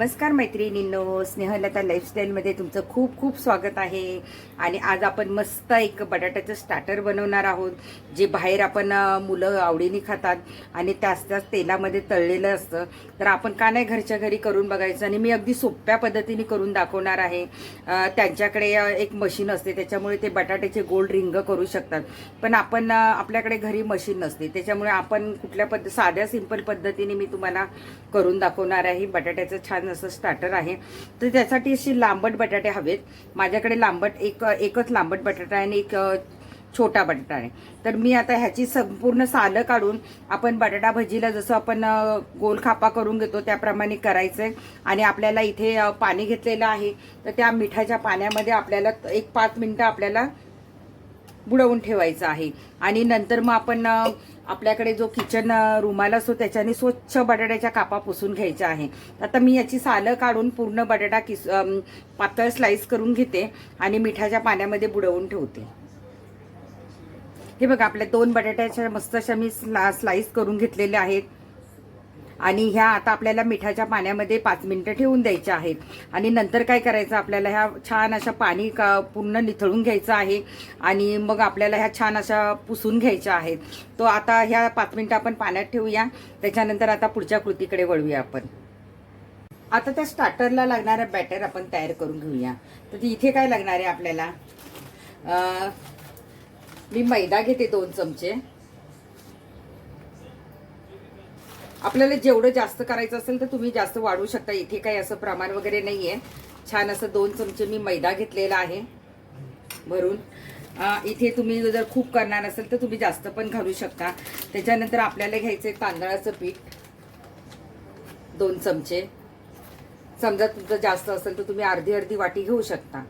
नमस्कार मैत्रिणींनो स्नेहलता लाईफस्टाईलमध्ये तुमचं खूप खूप स्वागत आहे. आणि आज आपण मस्त एक बटाट्याचं स्टार्टर बनवणार आहोत जे बाहेर आपण मुलं आवडीने खातात आणि त्याच त्याच तेलामध्ये तळलेलं असतं. तर आपण का नाही घरच्या घरी करून बघायचं? आणि मी अगदी सोप्या पद्धतीने करून दाखवणार आहे. त्यांच्याकडे एक मशीन असते त्याच्यामुळे ते बटाट्याचे गोल रिंग करू शकतात. पण आपण आपल्याकडे घरी मशीन नसते. त्याच्यामुळे आपण कुठल्या पद्ध साध्या सिंपल पद्धतीने मी तुम्हाला करून दाखवणार आहे. बटाट्याचं छान असं स्टार्टर आहे. तर त्यासाठी अशी लांबट बटाटे हवेत. माझ्याकडे लांबट एक एकच लांबट बटाटा आहे आणि एक छोटा बटाटा आहे. तर मी आता ह्याची संपूर्ण सालं काढून आपण बटाटा भजीला जसं आपण गोल खापा करून घेतो त्याप्रमाणे करायचं आहे आणि आपल्याला इथे पाणी घेतलेलं आहे. तर त्या मिठाच्या पाण्यामध्ये आपल्याला एक पाच मिनटं आपल्याला बुडवून ठेवायचं आहे. आणि नंतर मग आपण आपल्याकडे जो किचन रुमाल असतो त्याच्याने स्वच्छ बटाट्याच्या कापा पुसून घ्यायच्या आहे. आता मी याची सालं काढून पूर्ण बटाटा किस पातळ स्लाईस करून घेते आणि मिठाच्या पाण्यामध्ये बुडवून ठेवते. हे बघा आपल्या दोन बटाट्याच्या मस्त अशा मी स्ला स्लाईस करून घेतलेल्या आहेत. आणि ह्या आता आपल्याला मिठाच्या पाण्यामध्ये पाच मिनिटं ठेवून द्यायच्या आहेत. आणि नंतर काय करायचं? आपल्याला ह्या छान अशा पाणी का पूर्ण निथळून घ्यायचं आहे. आणि मग आपल्याला ह्या छान अशा पुसून घ्यायच्या आहेत. तो आता ह्या पाच मिनिटं आपण पाण्यात ठेवूया. त्याच्यानंतर आता पुढच्या कृतीकडे वळूया आपण. आता त्या स्टार्टरला लागणारं बॅटर आपण तयार करून घेऊया. तर इथे काय लागणार आहे आपल्याला? मी मैदा घेते दोन चमचे. आपल्याला जेवढं जास्त करायचं असेल तर तुम्ही जास्त वाढवू शकता. इथे काही असं प्रमाण वगैरे नाही आहे छान असं दोन चमचे मी मैदा घेतलेला आहे. भरून. इथे तुम्ही जर खूप करणार असेल तर तुम्ही जास्त पण घालू शकता. त्याच्यानंतर आपल्याला घ्यायचं तांदळाचं पीठ. दोन चमचे. समजा तुमचं जास्त असेल तर तुम्ही अर्धी अर्धी वाटी घेऊ शकता.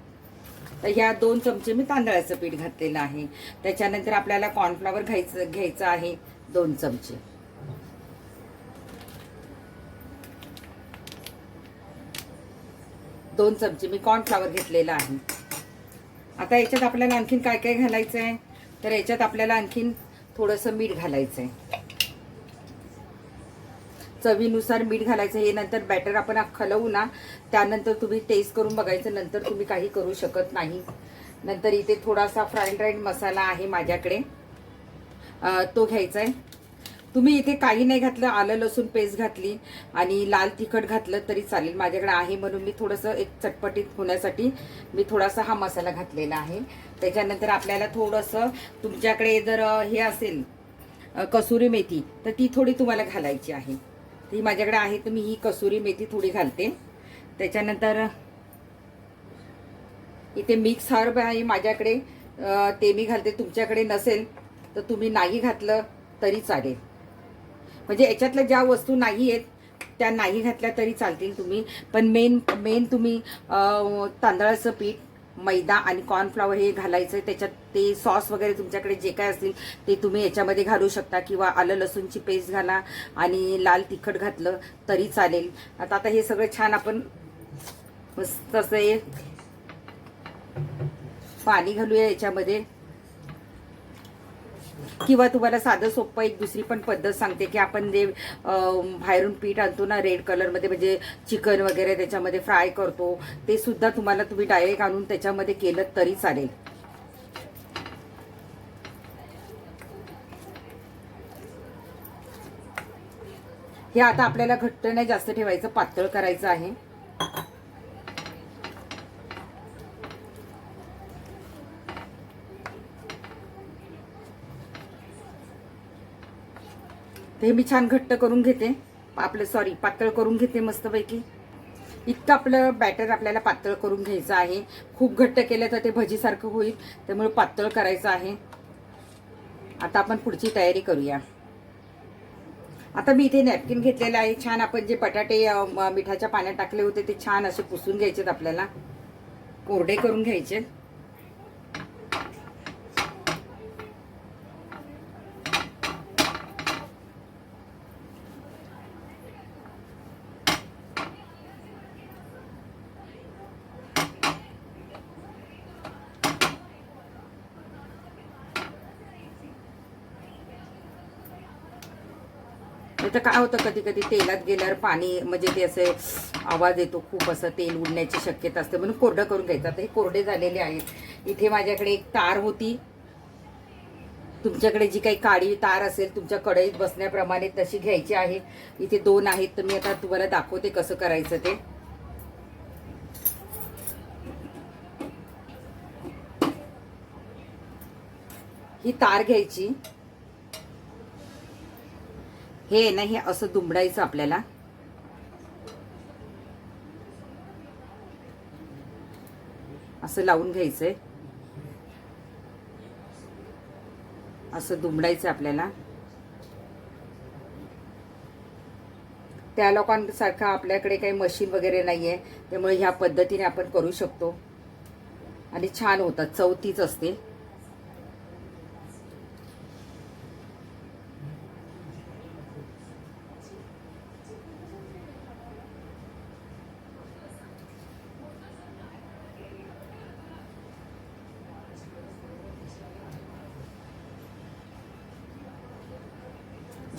तर ह्या दोन चमचे मी तांदळाचं पीठ घातलेलं आहे. त्याच्यानंतर आपल्याला कॉर्नफ्लॉवर घ्यायचं घ्यायचं आहे दोन चमचे. दोन चमचे. मी कॉर्नफ्लावर घेतलेला आहे. आता याच्यात आपल्याला आणखीन काय काय घालायचं आहे तर याच्यात आपल्याला आणखीन थोडंसं मीठ घालायचं आहे चवीनुसार मीठ घालायचं हे नंतर बॅटर आपण खलवू ना त्यानंतर तुम्ही टेस्ट करून बघायचं. नंतर तुम्ही काही करू शकत नाही. नंतर इथे थोडासा फ्राईड राईड मसाला आहे माझ्याकडे. तो घ्यायचा आहे तुम्ही इथे काही नाही घातलं आलं लसूण पेस्ट घातली आणि लाल तिखट घातलं तरी चालेल. माझ्याकडे आहे म्हणून मी थोडंसं एक चटपटीत होण्यासाठी मी थोडासा हा मसाला घातलेला आहे. त्याच्यानंतर आपल्याला थोडंसं तुमच्याकडे जर हे असेल कसुरी मेथी तर ती थोडी तुम्हाला घालायची आहे. ती माझ्याकडे आहे तर मी ही कसुरी मेथी थोडी घालते. त्याच्यानंतर इथे मिक्स हर्ब आहे माझ्याकडे. ते मी घालते. तुमच्याकडे नसेल तर तुम्ही नाही घातलं तरी चालेल. म्हणजे याच्यातल्या ज्या वस्तू नाही आहेत त्या नाही घातल्या तरी चालतील तुम्ही. पण मेन मेन तुम्ही तांदळाचं पीठ मैदा आणि कॉर्नफ्लॉवर हे घालायचं त्याच्यात ते सॉस वगैरे तुमच्याकडे जे काय असतील ते तुम्ही याच्यामध्ये घालू शकता किंवा आलं लसूणची पेस्ट घाला आणि लाल तिखट घातलं तरी चालेल. आता आता हे सगळं छान आपण मस्त असं पाणी घालूया याच्यामध्ये. किंवा तुम्हाला साधं सोपं एक दुसरी पण पद्धत सांगते की आपण जे बाहेरून पीठ आणतो ना रेड कलरमध्ये म्हणजे चिकन वगैरे त्याच्यामध्ये फ्राय करतो ते सुद्धा तुम्हाला तुम्ही डायरेक्ट आणून त्याच्यामध्ये केलं तरी चालेल. हे आता आपल्याला घट्ट नाही जास्त ठेवायचं पातळ करायचं आहे. ते मी छान घट्ट करून घेते. आपलं सॉरी पातळ करून घेते मस्तपैकी. इतकं आपलं बॅटर आपल्याला पातळ करून घ्यायचं आहे. खूप घट्ट केलं तर ते भजीसारखं होईल. त्यामुळे पातळ करायचं आहे. आता आपण पुढची तयारी करूया. आता मी इथे नॅपकिन घेतलेलं आहे. छान आपण जे बटाटे मिठाच्या पाण्यात टाकले होते ते छान असे पुसून घ्यायचेत आपल्याला. कोरडे करून घ्यायचे. नाही तर काय होतं कधी कधी तेलात गेल्यावर पाणी म्हणजे ते असे आवाज येतो खूप असं तेल उडण्याची शक्यता असते. म्हणून कोरडं करून घ्यायचं. आता हे कोरडे झालेले आहेत. इथे माझ्याकडे एक तार होती. तुमच्याकडे जी काही काळी तार असेल तुमच्या कढईत बसण्याप्रमाणे तशी घ्यायची आहे. इथे दोन आहेत तर मी आता तुम्हाला दाखवते कसं करायचं ते. ही तार घ्यायची. हे ना हे असं दुमडायचं आपल्याला. असं लावून घ्यायचंय. असं दुमडायचं आपल्याला. त्या लोकांसारखं आपल्याकडे काही मशीन वगैरे नाही आहे त्यामुळे ह्या पद्धतीने आपण करू शकतो. आणि छान होतात चौथीच असते.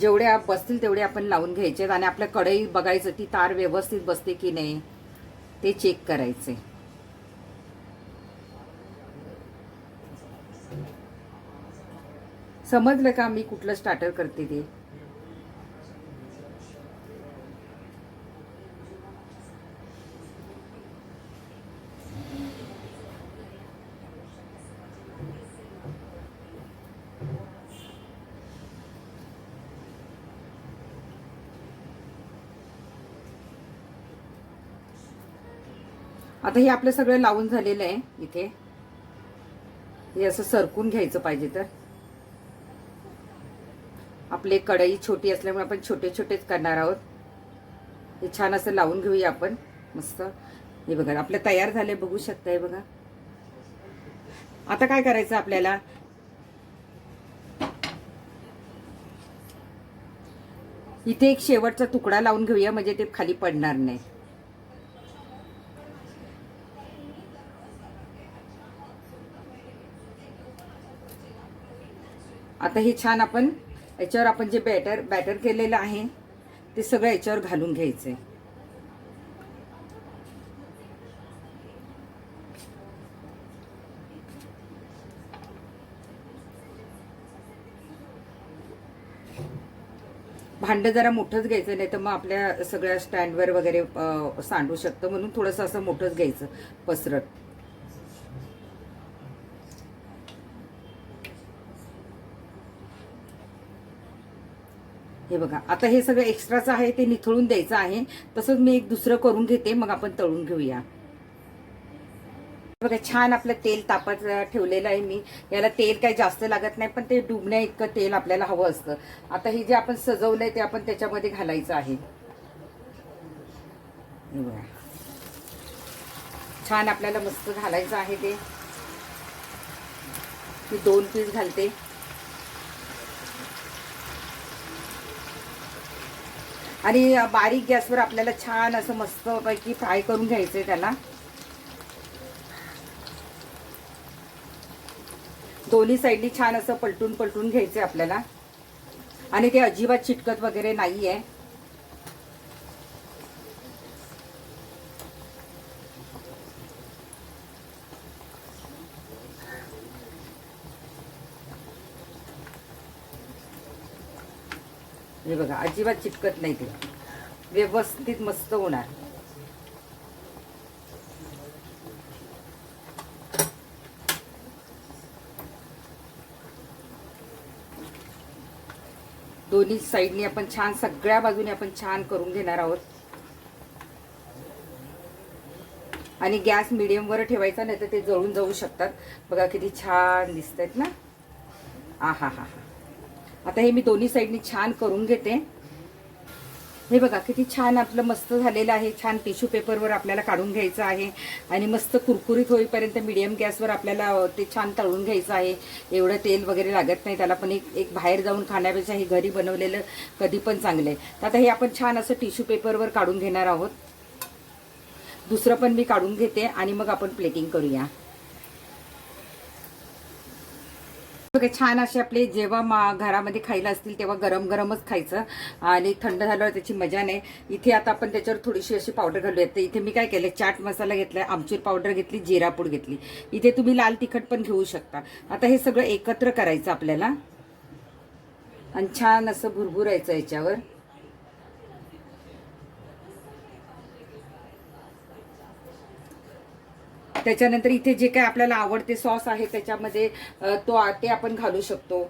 जेवढे आप बसतील तेवढे आपण लावून घ्यायचे आणि आपल्या कढई बघायचं ती तार व्यवस्थित बसते की नाही ते चेक करायचे समजलं का मी कुठलं स्टार्टर करते ते? आता हे आपलं सगळं लावून झालेलं आहे इथे. हे असं सरकून घ्यायचं पाहिजे तर. आपले कढई छोटी असल्यामुळे आपण छोटे छोटेच करणार आहोत. हे छान असं लावून घेऊया आपण. मस्त. हे बघा आपलं तयार झाले बघू शकताय बघा. आता काय करायचं आपल्याला? इथे एक शेवटचा तुकडा लावून घेऊया म्हणजे ते खाली पडणार नाही. आता हे छान आपण याच्यावर आपण जे बॅटर बॅटर केलेलं आहे ते सगळं याच्यावर घालून घ्यायचंय. भांडं जरा मोठंच घ्यायचं नाही तर मग आपल्या सगळ्या स्टँडवर वगैरे सांडू शकतं म्हणून थोडंसं असं मोठंच घ्यायचं पसरट हे बघा आता हे सगळं एक्स्ट्राचं आहे ते निथळून द्यायचं आहे. तसंच मी एक दुसरं करून घेते मग आपण तळून घेऊया. बघा छान आपलं तेल तापत ठेवलेलं आहे मी. याला तेल काही जास्त लागत नाही पण ते डुबण्या इतकं तेल आपल्याला हवं असतं. आता हे जे आपण सजवलंय ते आपण त्याच्यामध्ये घालायचं आहे. हे बघा. छान आपल्याला मस्त घालायचं आहे ते. मी दोन पीस घालते. आणि बारीक गॅसवर आपल्याला छान असं मस्त पैकी फ्राय करून घ्यायचं आहे त्याला. दोन्ही साईडनी छान असं पलटून पलटून घ्यायचं आहे आपल्याला. आणि ते अजिबात चिटकत वगैरे नाही आहे हे बघा अजिबात चिटकत नाही ते. व्यवस्थित मस्त होणार. दोन्ही साईडनी आपण छान सगळ्या बाजूने आपण छान करून घेणार आहोत. आणि गॅस मिडियमवर ठेवायचा नाही तर ते जळून जाऊ शकतात. बघा किती छान दिसत आहेत ना? आ हा हा आता हे मी दोन्ही साईडनी छान करून घेते. हे बघा किती छान आपलं मस्त झालेलं आहे. छान टिश्यू पेपरवर आपल्याला काढून घ्यायचं आहे. आणि मस्त कुरकुरीत होईपर्यंत मिडियम गॅसवर आपल्याला ते छान तळून घ्यायचं आहे. एवढं तेल वगैरे लागत नाही. त्याला पण एक एक बाहेर जाऊन खाण्यापेक्षा हे घरी बनवलेलं कधी पण चांगलं आहे. तर आता हे आपण छान असं टिश्यू पेपरवर काढून घेणार आहोत. दुसरं पण मी काढून घेते आणि मग आपण प्लेटिंग करूया बघा छान असे आपले जेव्हा मा घरामध्ये खायला असतील तेव्हा गरम गरमच खायचं. आणि थंड झाल्यावर त्याची मजा नाही. इथे आता आपण त्याच्यावर थोडीशी अशी पावडर घालूयात. तर इथे मी काय केलं चाट मसाला घेतलाय आमचूर पावडर घेतली जिरापूड घेतली. इथे तुम्ही लाल तिखट पण घेऊ शकता. आता हे सगळं एकत्र करायचं आपल्याला. आणि छान असं भुरभुरायचं याच्यावर. त्याच्यानंतर इथे जे काय आपल्याला आवडते सॉस आहे त्याच्यामध्ये तो ते आपण घालू शकतो.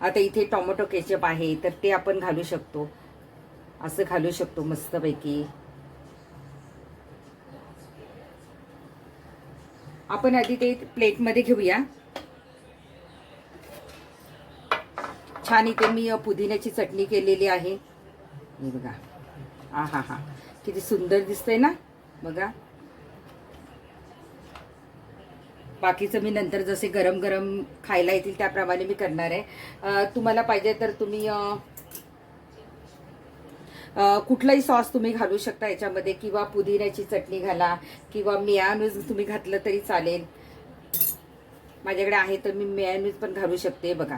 आता इथे टोमॅटो केचप आहे तर ते आपण घालू शकतो. असं घालू शकतो मस्तपैकी. आपण आधी ते प्लेटमध्ये घेऊया. छान इथे मी पुदिन्याची चटणी केलेली आहे. हे बघा. हा हा हा किती सुंदर दिसतंय ना? बघा. बाकीचं मी नंतर जसे गरम गरम खायला येतील त्याप्रमाणे मी करणार आहे. तुम्हाला पाहिजे तर तुम्ही कुठलाही सॉस तुम्ही घालू शकता याच्यामध्ये किंवा पुदिन्याची चटणी घाला किंवा मेयानूज तुम्ही घातलं तरी चालेल. माझ्याकडे आहे तर मी मेयानूज पण घालू शकते बघा.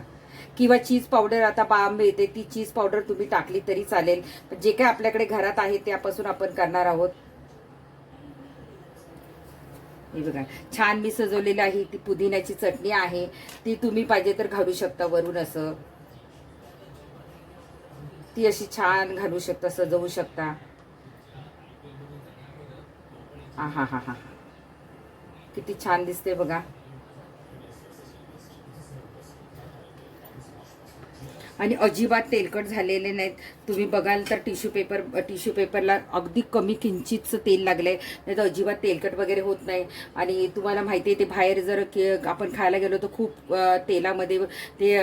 किंवा चीज पावडर आता बाम मिळते ती चीज पावडर तुम्ही टाकली तरी चालेल. पण जे काय आपल्याकडे घरात आहे त्यापासून आपण करणार आहोत. हे बघा छान मी सजवलेली आहे ती पुदिन्याची चटणी आहे ती तुम्ही पाहिजे तर घालू शकता वरून असं. ती अशी छान घालू शकता सजवू शकता. हा हा हा हा किती छान दिसते बघा. आणि अजिबात तेलकट झालेले नाहीत. तुम्ही बघाल तर टिश्यू पेपर टिश्यू पेपरला अगदी कमी किंचितचं तेल लागलं आहे नाही तर अजिबात तेलकट वगैरे होत नाही. आणि तुम्हाला माहिती आहे ते बाहेर जर के- आपण खायला गेलो तर खूप तेलामध्ये ते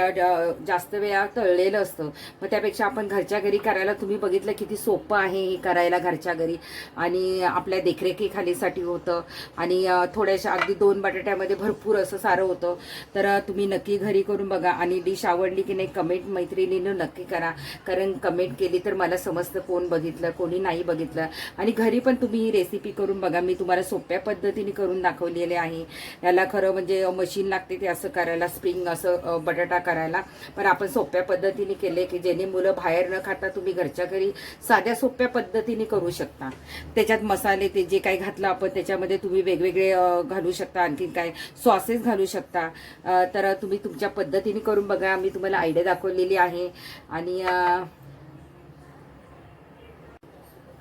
जास्त वेळा तळलेलं असतं. मग त्यापेक्षा आपण घरच्या घरी करायला तुम्ही बघितलं किती सोपं आहे हे करायला घरच्या घरी. आणि आपल्या देखरेखीखालीसाठी होतं. आणि थोड्याशा अगदी दोन बटाट्यामध्ये भरपूर असं सारं होतं. तर तुम्ही नक्की घरी करून बघा. आणि डिश आवडली की नाही कमेंट मैत्रिणीनं नक्की करा. कारण कमेंट केली तर मला समजतं कोण बघितलं कोणी नाही बघितलं. आणि घरी पण तुम्ही ही रेसिपी करून बघा. मी तुम्हाला सोप्या पद्धतीने करून दाखवलेले आहे. याला खरं म्हणजे मशीन लागते ते असं करायला स्प्रिंग असं बटाटा करायला. पण आपण सोप्या पद्धतीने केले की जेणे मुलं बाहेर न खाता तुम्ही घरच्या घरी साध्या सोप्या पद्धतीने करू शकता. त्याच्यात मसाले ते जे काही घातलं आपण त्याच्यामध्ये तुम्ही वेगवेगळे घालू शकता. आणखीन काय? सॉसेस घालू शकता. तर तुम्ही तुमच्या पद्धतीने करून बघा. मी तुम्हाला आयडिया दाखवलेली आहे. आणि हा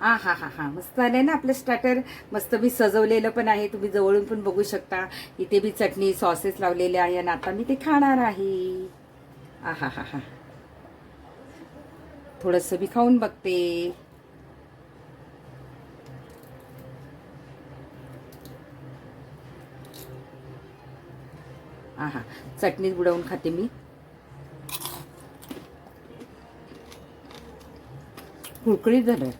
आ हा हा हा. मस्त आलंय ना आपलं स्टार्टर मस्त मी सजवलेलं पण आहे. तुम्ही जवळून पण बघू शकता. इथे मी चटणी सॉसेस लावलेले आहे आणि आता मी ते खाणार आहे. आ हा हा हा. थोडंसं मी खाऊन बघते. हा हा. चटणीत बुडवून खाते मी. कुरकुरीत झालं आहे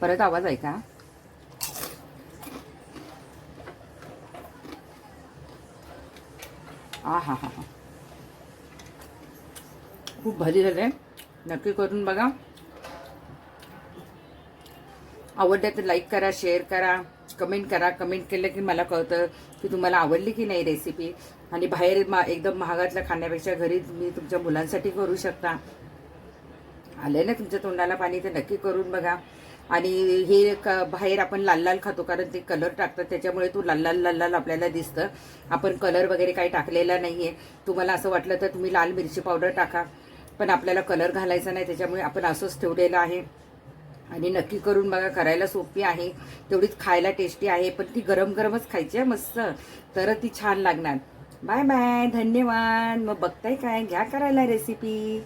परत आवाज आहे का? आ हा हा हा खूप भारी झालं आहे नक्की करून बघा. आवडलं तर लाईक करा शेअर करा. कमेंट करा कमेंट केलं की मला कळतं की तुम्हाला आवडली की नाही रेसिपी आणि बाहेर मा एकदम महागातल्या खाण्यापेक्षा घरी तुम्ही तुमच्या मुलांसाठी करू शकता. आलं ना तुमच्या तोंडाला पाणी तर नक्की करून बघा. आणि हे क बाहेर आपण लाल लाल खातो कारण ते कलर टाकतात त्याच्यामुळे तो लाल लाल लाल लाल आपल्याला दिसतं. आपण कलर वगैरे काही टाकलेला नाही आहे तुम्हाला असं वाटलं तर तुम्ही लाल मिरची पावडर टाका. पण आपल्याला कलर घालायचा नाही त्याच्यामुळे आपण असंच ठेवलेलं आहे. आणि नक्की करून बघा करायला सोपी आहे. तेवढीच खायला टेस्टी आहे पण ती गरम गरमच खायची आहे मस्त. तर ती छान लागणार. बाय बाय धन्यवाद. मग बघताय काय? घ्या करायला रेसिपी